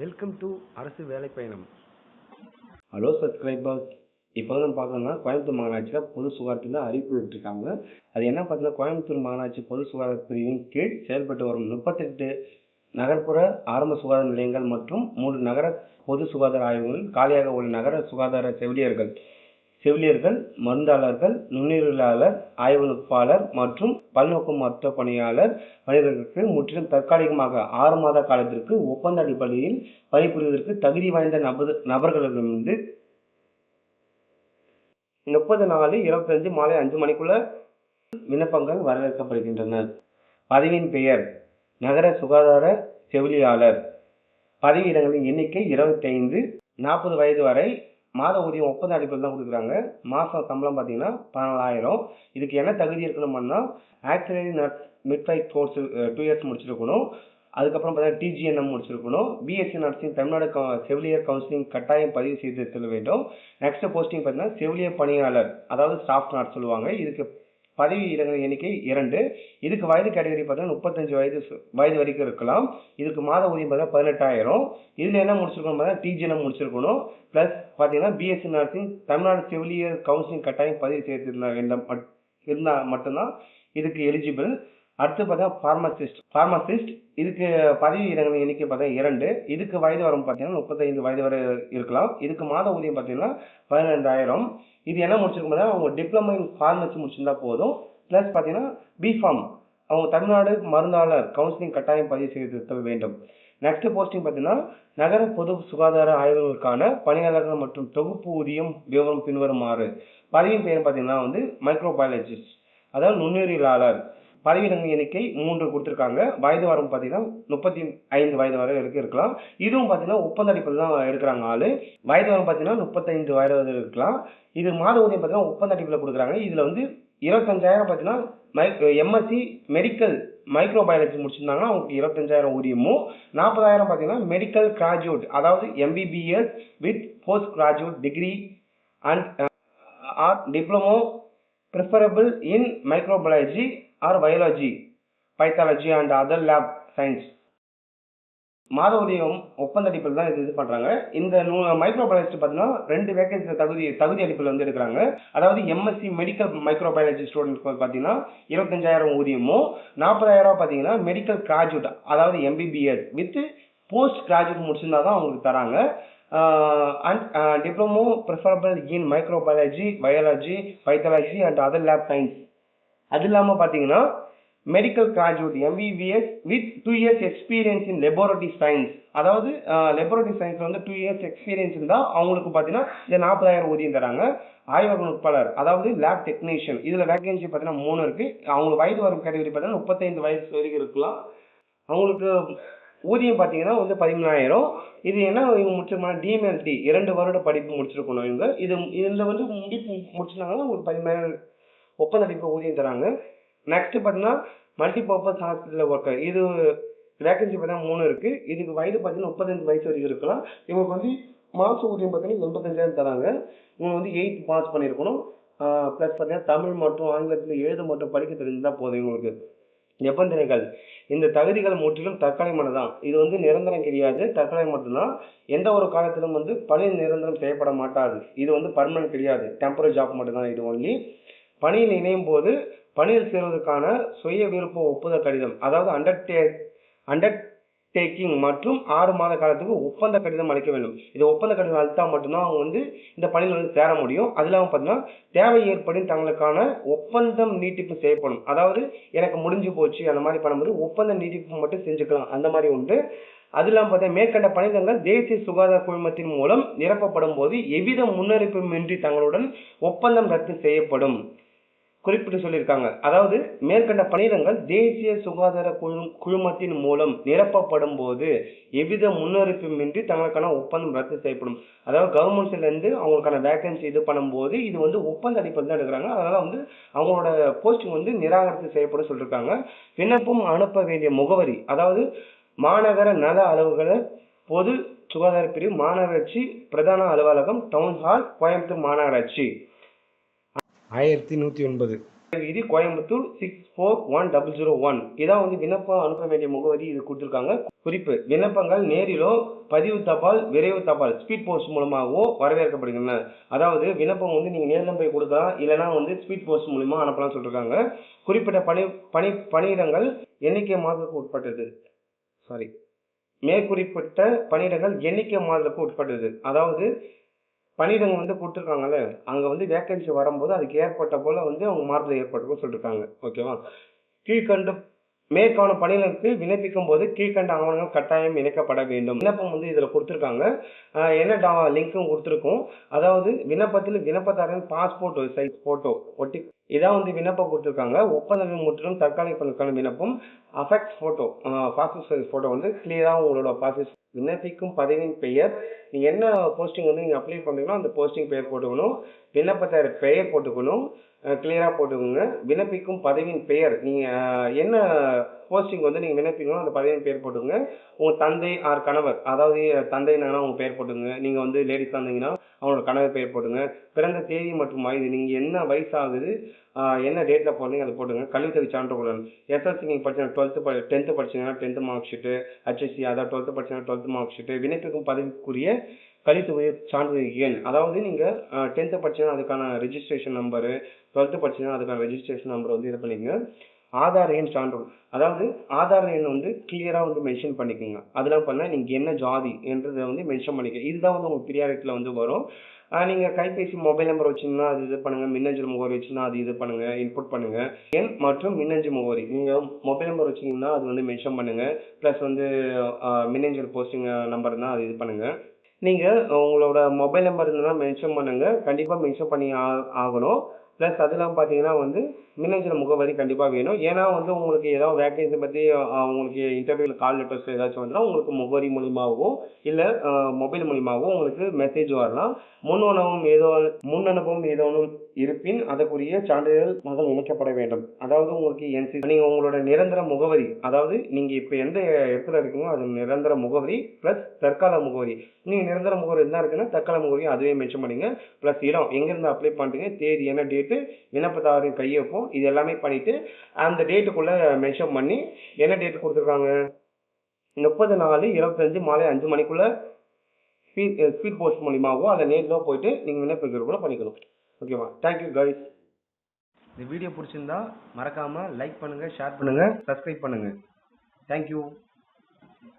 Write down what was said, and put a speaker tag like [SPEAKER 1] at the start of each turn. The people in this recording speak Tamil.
[SPEAKER 1] வெல்கம் டு அரசு வேலை பயணம்.
[SPEAKER 2] ஹலோ சப்ஸ்கிரைபர்ஸ் இப்போ நம்ம பார்க்கணும்னா கோயம்புத்தூர் மாநகராட்சியில் பொது சுகாதாரத்தில் அறிவிப்பு விட்டுருக்காங்க. அது என்ன பார்த்தீங்கன்னா கோயம்புத்தூர் மாநகராட்சி பொது சுகாதார பிரிவின் கீழ் செயல்பட்டு வரும் முப்பத்தெட்டு நகர்ப்புற ஆரம்ப சுகாதார நிலையங்கள் மற்றும் மூன்று நகர பொது சுகாதார ஆய்வுகளில் காலியாக உள்ள நகர சுகாதார செவிலியர்கள். செவிலியர்கள் மருந்தாளர்கள் நுண்ணுயிரியலாளர் ஆய்வகுப்பாளர் மற்றும் பல்நோக்கு மருத்துவ பணியாளர் பணியாளர்களுக்கு முற்றிலும் தற்காலிகமாக ஆறு மாத காலத்திற்கு ஒப்பந்த அடிப்படையில் பணிபுரிவதற்கு தகுதி வாய்ந்த நபர் நபர்களிடமிருந்து முப்பது நாலு இருபத்தஞ்சு மாலை அஞ்சு மணிக்குள்ள விண்ணப்பங்கள் வரவேற்கப்படுகின்றன. பதவியின் பெயர் நகர சுகாதார செவிலியாளர் பதவியிடங்களின் எண்ணிக்கை இருபத்தைந்து நாற்பது வயது வரை மாத ஊதியம் ஒப்பந்த அடிப்படையில் தான் கொடுக்குறாங்க. மாதம் சம்பளம் பார்த்தீங்கன்னா பதினாலாயிரம். இதுக்கு என்ன தகுதி இருக்கணும்னா auxiliary nurse midwife course two years முடிச்சிருக்கணும். அதுக்கப்புறம் பார்த்தீங்கன்னா டிஜிஎன்எம் முடிச்சிருக்கணும். பிஎஸ்சி நர்சிங் தமிழ்நாடு செவிலியர் கவுன்சிலிங் கட்டாயம் பதிவு செய்து செல்ல வேண்டும். நெக்ஸ்ட் போஸ்டிங் பார்த்தீங்கன்னா செவிலியர் பணியாளர் அதாவது ஸ்டாஃப் நர்ஸ் சொல்லுவாங்க. இதுக்கு பதவி இடங்கள் எண்ணிக்கை இரண்டு. இதுக்கு வயது கேட்டகரி பார்த்தீங்கன்னா முப்பத்தஞ்சு வயது வயது வரைக்கும் இருக்கலாம். இதுக்கு மாத ஊதியம் பார்த்தீங்கன்னா பதினெட்டாயிரம். இதில் என்ன முடிச்சிருக்கணும் பார்த்தீங்கன்னா டிஜிஎன்எம் முடிச்சிருக்கணும். ப்ளஸ் பார்த்தீங்கன்னா பிஎஸ்சி நர்சிங் தமிழ்நாடு செவிலியர் கவுன்சிலிங் கட்டாயம் பதிவு செய்திருந்தா வேண்டும் இருந்தால் மட்டும்தான் இதுக்கு எலிஜிபிள் அடுத்து பார்த்தா ஃபார்மசிஸ்ட் ஃபார்மசிஸ்ட் இதுக்கு பதவி இடங்கள் எண்ணிக்கை பார்த்தா இரண்டு. இதுக்கு வயது வரும் பார்த்தீங்கன்னா முப்பத்தைந்து வயது வரை இருக்கலாம். இதுக்கு மாத ஊதியம் பார்த்தீங்கன்னா பதினெண்டாயிரம். இது என்ன முடிச்சிருக்கும் அவங்க டிப்ளமோ இன் ஃபார்மசி முடிச்சிருந்தா போதும். ப்ளஸ் பார்த்தீங்கன்னா பிஃபார்ம் அவங்க தமிழ்நாடு மருந்தாளர் கவுன்சிலிங் கட்டாயம் பதிவு செய்திருத்தல் வேண்டும். நெக்ஸ்ட் போஸ்டிங் பார்த்தீங்கன்னா நகர பொது சுகாதார ஆய்வுகளுக்கான பணியாளர்கள் மற்றும் தொகுப்பு ஊதியம் விவரம் பின்வருமாறு. பதவியின் பெயர் பார்த்தீங்கன்னா வந்து மைக்ரோபயாலஜிஸ்ட் அதாவது நுண்ணுயிரியலாளர் பதவியிடங்கள் எண்ணிக்கை மூன்று கொடுத்துருக்காங்க. வயது வரும் பார்த்தீங்கன்னா முப்பத்தி ஐந்து வயது வரை இருக்கலாம். இதுவும் பார்த்தீங்கன்னா ஒப்பந்த அடிப்படையில் தான் எடுக்கிறாங்க ஆளு. வயது வரும் பார்த்தீங்கன்னா முப்பத்தைந்து வயது வரை இருக்கலாம். இது மாத ஊதியம் பார்த்தீங்கன்னா ஒப்பந்த அடிப்படையில் கொடுக்குறாங்க. இதில் வந்து இருபத்தஞ்சாயிரம் பார்த்தீங்கன்னா மை எம்எஸ்சி மெடிக்கல் மைக்ரோபயாலஜி முடிச்சிருந்தாங்கன்னா அவங்களுக்கு இருபத்தஞ்சாயிரம் ஊதியமும் நாற்பதாயிரம் பார்த்தீங்கன்னா மெடிக்கல் கிராஜுவேட் அதாவது MBBS with post graduate degree and or diploma preferable in microbiology or biology pathology and other lab science மாத ஊதியம் ஒப்பந்த அடிப்பில் தான் இது இது பண்ணுறாங்க இந்த நூ மைக்ரோபயாலஜி பார்த்தீங்கன்னா ரெண்டு வேகன்சி தகுதி தகுதி அடிப்பில் வந்து எடுக்கிறாங்க. அதாவது எம்எஸ்சி மெடிக்கல் மைக்ரோபயாலஜி ஸ்டூடெண்ட்ஸ்க்கு பார்த்தீங்கன்னா இருபத்தஞ்சாயிரம் ஊதியமும் நாற்பதாயிரம் பார்த்தீங்கன்னா மெடிக்கல் கிராஜுவேட் அதாவது எம்பிபிஎஸ் வித் போஸ்ட் கிராஜுவேட் முடிச்சிருந்தா தான் அவங்களுக்கு தராங்க. And diploma preferable in microbiology biology pathology and other lab science அது இல்லாமல் பார்த்தீங்கன்னா medical graduate MBBS with two years experience in laboratory science அதாவது லெபோரட்டரி சயின்ஸ் வந்து டூ இயர்ஸ் எக்ஸ்பீரியன்ஸ் இருந்தால் அவங்களுக்கு பார்த்தீங்கன்னா இந்த நாற்பதாயிரம் ஊதியம் தராங்க. ஆய்வக நுட்பாளர் அதாவது லேப் டெக்னீஷியன் இதில் வேகன்சி பார்த்தீங்கன்னா மூணு இருக்குது அவங்களுக்கு வயது வரும் கேட்டகரி பார்த்தீங்கன்னா முப்பத்தைந்து வயசு வரைக்கும் இருக்கலாம். அவங்களுக்கு ஊதியம் பார்த்தீங்கன்னா வந்து பதிமூணாயிரம். இது என்ன இவங்க முடிச்சிருக்காங்க டிஎம்எல்டி இரண்டு வருட படிப்பு முடிச்சிருக்கணும் இவங்க. இது இதில் வந்து முடிப்பு முடிச்சிருந்தாங்கன்னா ஒரு பதிமூணாயிரம் ஒப்பந்த ஊதியம் தராங்க. நெக்ஸ்ட் பார்த்தீங்கன்னா மல்டி பர்பஸ் ஹாஸ்பிட்டல் ஒர்க்கர் இது வேகன்சி பார்த்தீங்கன்னா மூணு இருக்குது இதுக்கு வயது பார்த்தீங்கன்னா முப்பத்தஞ்சு வயசு வரைக்கும் இருக்கலாம். இவங்களுக்கு வந்து மாத ஊதியம் பார்த்தீங்கன்னா எண்பத்தஞ்சாயிரம் தராங்க. இவங்க வந்து எயித் பாஸ் பண்ணியிருக்கணும். ப்ளஸ் பார்த்தீங்கன்னா தமிழ் மற்றும் ஆங்கிலத்தில் எழுத மட்டும் படிக்க தெரிஞ்சுதான் போதும் இவங்களுக்கு. நிபந்தனைகள். இந்த தகுதிகள் முற்றிலும் தற்காலிகமானதான் இது வந்து நிரந்தரம் கிடையாது. தற்காலிகம் மட்டும்தான். எந்த ஒரு காலத்திலும் வந்து பணி நிரந்தரம் செய்யப்பட மாட்டாது. இது வந்து பர்மனன்ட் கிடையாது. டெம்பரரி ஜாப் மட்டும்தான் இது ஒன்லி பணியில் இணையும் போது பணியில் சேர்வதற்கான சுய விருப்ப ஒப்புதல் கடிதம் அதாவது அண்டர்டே அண்டர்டேக்கிங் மற்றும் ஆறு மாத காலத்துக்கு ஒப்பந்த கடிதம் அளிக்க வேண்டும். இது ஒப்பந்த கடிதம் அளித்தா மட்டும்தான் அவங்க வந்து இந்த பணியில் வந்து சேர முடியும். அது இல்லாமல் பார்த்தீங்கன்னா தேவை ஏற்படும் தங்களுக்கான ஒப்பந்தம் நீட்டிப்பு செய்யப்படும். அதாவது எனக்கு முடிஞ்சு போச்சு அந்த மாதிரி பண்ணும்போது ஒப்பந்த நீட்டிப்பு மட்டும் செஞ்சுக்கலாம் அந்த மாதிரி உண்டு. அது இல்லாமல் பார்த்தா மேற்கண்ட பணியிடங்கள் தேசிய சுகாதார குழுமத்தின் மூலம் நிரப்பப்படும் போது எவ்வித முன்னறிப்புமின்றி தங்களுடன் ஒப்பந்தம் ரத்து செய்யப்படும். குறிப்பிட்டு சொல்லியிருக்காங்க. அதாவது மேற்கண்ட பணியிடங்கள் தேசிய சுகாதார குழு குழுமத்தின் மூலம் நிரப்பப்படும் போது எவ்வித முன்னறிப்புமின்றி தங்களுக்கான ஒப்பந்தம் ரத்து செய்யப்படும். அதாவது கவர்மெண்ட்ஸ்ல இருந்து அவங்களுக்கான வேகன்சி இது பண்ணும்போது இது வந்து ஒப்பந்த அடிப்படையில் தான் எடுக்கிறாங்க. அதனால வந்து அவங்களோட போஸ்டிங் வந்து நிராகரித்து செய்யப்படும் சொல்லியிருக்காங்க. விண்ணப்பம் அனுப்ப வேண்டிய முகவரி அதாவது மாநகர நல அளவுகளை பொது சுகாதார பிரிவு மாநகராட்சி பிரதான அலுவலகம் டவுன் ஹால் கோயம்புத்தூர் மாநகராட்சி.
[SPEAKER 1] ஆயிரத்தி நூற்றி ஒன்பது.
[SPEAKER 2] இது Coimbatore six four one double zero one இதான் வந்து விண்ணப்பம் அனுப்ப வேண்டிய முகவரி இது கொடுத்துருக்காங்க. குறிப்பு விண்ணப்பங்கள் நேரிலோ பதிவு தபால் விரைவு தபால் ஸ்பீட் போஸ்ட் மூலமாகவோ வரவேற்கப்படுகின்றன. அதாவது விண்ணப்பம் வந்து நீங்கள் நேரில் போய் கொடுக்கலாம் இல்லைனா வந்து ஸ்பீட் போஸ்ட் மூலமா அனுப்பலாம் சொல்லிருக்காங்க. குறிப்பிட்ட பணி பணி பணியிடங்கள் எண்ணிக்கை மாதத்துக்கு உட்பட்டது. சாரி மேற்குறிப்பிட்ட பணியிடங்கள் எண்ணிக்கை மாதத்துக்கு உட்பட்டது. அதாவது பணியிடங்கள் வந்து கொடுத்துருக்காங்கல்ல அங்கே வந்து வேக்கன்சி வரும்போது அதுக்கு ஏற்பட்ட போல் வந்து அவங்க மாறுதல் ஏற்பட்டிருக்கும் சொல்லியிருக்காங்க ஓகேவா கீழ்கண்டு மேற்கான பணிகளுக்கு விண்ணப்பிக்கும் போது கீழ்கண்ட ஆவணங்கள் கட்டாயம் இணைக்கப்பட வேண்டும். விண்ணப்பம் வந்து இதில் கொடுத்துருக்காங்க. என்ன டா லிங்க்கும் கொடுத்துருக்கோம். அதாவது விண்ணப்பத்தில் விண்ணப்பதாரன் பாஸ்போர்ட் சைஸ் ஃபோட்டோ ஒட்டி இதான் வந்து விண்ணப்பம் கொடுத்துருக்காங்க. ஒப்பந்த முற்றிலும் தற்காலிக பணிக்கான விண்ணப்பம். Affect photo passport size photo வந்து கிளியராக உங்களோட பாஸ்போர்ட் விண்ணப்பிக்கும் பதவியின் பெயர். நீங்கள் என்ன போஸ்டிங் வந்து நீங்கள் அப்ளை பண்ணுறீங்களோ அந்த போஸ்டிங் பெயர் போட்டுக்கணும். விண்ணப்பத்தார் பெயர் போட்டுக்கணும். கிளியராக போட்டுக்கோங்க. விண்ணப்பிக்கும் பதவியின் பெயர் நீங்கள் என்ன போஸ்டிங் வந்து நீங்கள் விண்ணப்பிக்கணும் அந்த பதவியின் பேர் போட்டுக்கோங்க. உங்கள் தந்தை ஆர் கணவர் அதாவது தந்தைனாங்கன்னா உங்கள் பெயர் போட்டுங்க நீங்கள் வந்து லேடிஸ் இருந்தீங்கன்னா அவங்களோட கணவர் பேர் போட்டுங்க பிறந்த தேதி மற்றும் வயது நீங்கள் என்ன வயசு ஆகுது என்ன டேட்டில் போடுறீங்க அதை போட்டுங்க கல்வித்தொகை சான்றிதழ் எஸ்எஸ்சி நீங்கள் படிச்ச டுவெல்த்து படி டென்த்து படிச்சீங்கன்னா டென்த்து மார்க் ஷீட்டு ஹெச்எஸ்சி அதாவது டுவெல்த்து படிச்சீங்கன்னா டுவெல்த்து மார்க் ஷீட்டு விண்ணப்பிக்கும் பதவிக்குரிய கல்வித்தொகை சான்றிதழ் எண். அதாவது நீங்கள் டென்த்து படிச்சீங்கன்னா அதுக்கான ரெஜிஸ்ட்ரேஷன் நம்பரு டுவெல்த்து படிச்சீங்கன்னா அதுக்கான ரெஜிஸ்ட்ரேஷன் நம்பர் வந்து இது பண்ணிக்கங்க. ஆதார் எண் சான்று. அதாவது ஆதார் எண் வந்து கிளியராக வந்து மென்ஷன் பண்ணிக்கோங்க. அதெல்லாம் பண்ணால் நீங்கள் என்ன ஜாதி என்றதை வந்து மென்ஷன் பண்ணிக்க. இதுதான் வந்து உங்கள் பிரியாரிட்டியில் வந்து வரும். நீங்கள் கைபேசி மொபைல் நம்பர் வச்சிங்கன்னா அது இது பண்ணுங்கள் மின்னஞ்சல் முகவரி வச்சுன்னா அது இது பண்ணுங்கள் இன்புட் பண்ணுங்கள் எண் மற்றும் மின்னஞ்சல் முகவரி. நீங்கள் மொபைல் நம்பர் வச்சிங்கன்னா அது வந்து மென்ஷன் பண்ணுங்கள் ப்ளஸ் வந்து மின்னஞ்சல் போஸ்டிங் நம்பர் தான் அது இது பண்ணுங்கள் நீங்கள் உங்களோட மொபைல் நம்பர் இருந்ததுன்னா மென்ஷன் பண்ணுங்கள் கண்டிப்பாக மென்ஷன் பண்ணி ஆ- ஆகணும். ப்ளஸ் அதெல்லாம் பார்த்தீங்கன்னா வந்து மின்னஞ்சல் முகவரி கண்டிப்பாக வேணும். ஏன்னா வந்து உங்களுக்கு ஏதாவது வேக்கன்சி பற்றி உங்களுக்கு இன்டர்வியூவில் கால் லெட்டர்ஸ் ஏதாச்சும் வந்தால் உங்களுக்கு முகவரி மூலியமாகவோ இல்லை மொபைல் மூலியமாகவோ உங்களுக்கு மெசேஜ் வரலாம். முன் அனுபவம் ஏதோ முன் அனுபவம் ஏதோனும் இருப்பின் அதற்குரிய சான்றிதழ் முதல் இணைக்கப்பட வேண்டும். அதாவது உங்களுக்கு என்சி நீங்கள் உங்களோட நிரந்தர முகவரி அதாவது நீங்கள் இப்போ எந்த இடத்துல இருக்கீங்களோ அது நிரந்தர முகவரி ப்ளஸ் தற்கால முகவரி. நீங்கள் நிரந்தர முகவரி என்ன இருக்குன்னா தற்கால முகவரி அதுவே மென்ஷன் பண்ணுங்க. ப்ளஸ் இடம் எங்கேருந்து அப்ளை பண்ணுறீங்க தேதி என்ன டேட்டு விண்ணப்பதாரின் கையொப்பம் இது எல்லாமே பண்ணிவிட்டு அந்த டேட்டுக்குள்ளே மென்ஷன் பண்ணி என்ன டேட் கொடுத்துருக்காங்க? முப்பது நாலு இருபத்தஞ்சு மாலை அஞ்சு மணிக்குள்ளே ஸ்பீட் ஸ்பீட் போஸ்ட் மூலியமாகவோ அதை நேரில் போயிட்டு நீங்கள் விண்ணப்பிக்கிறதுக்குள்ள பண்ணிக்கணும் ஓகேவா தேங்க்யூ கைஸ்
[SPEAKER 1] இந்த வீடியோ பிடிச்சிருந்தா மறக்காமல் லைக் பண்ணுங்கள் ஷேர் பண்ணுங்கள் சப்ஸ்கிரைப் பண்ணுங்கள் தேங்க்யூ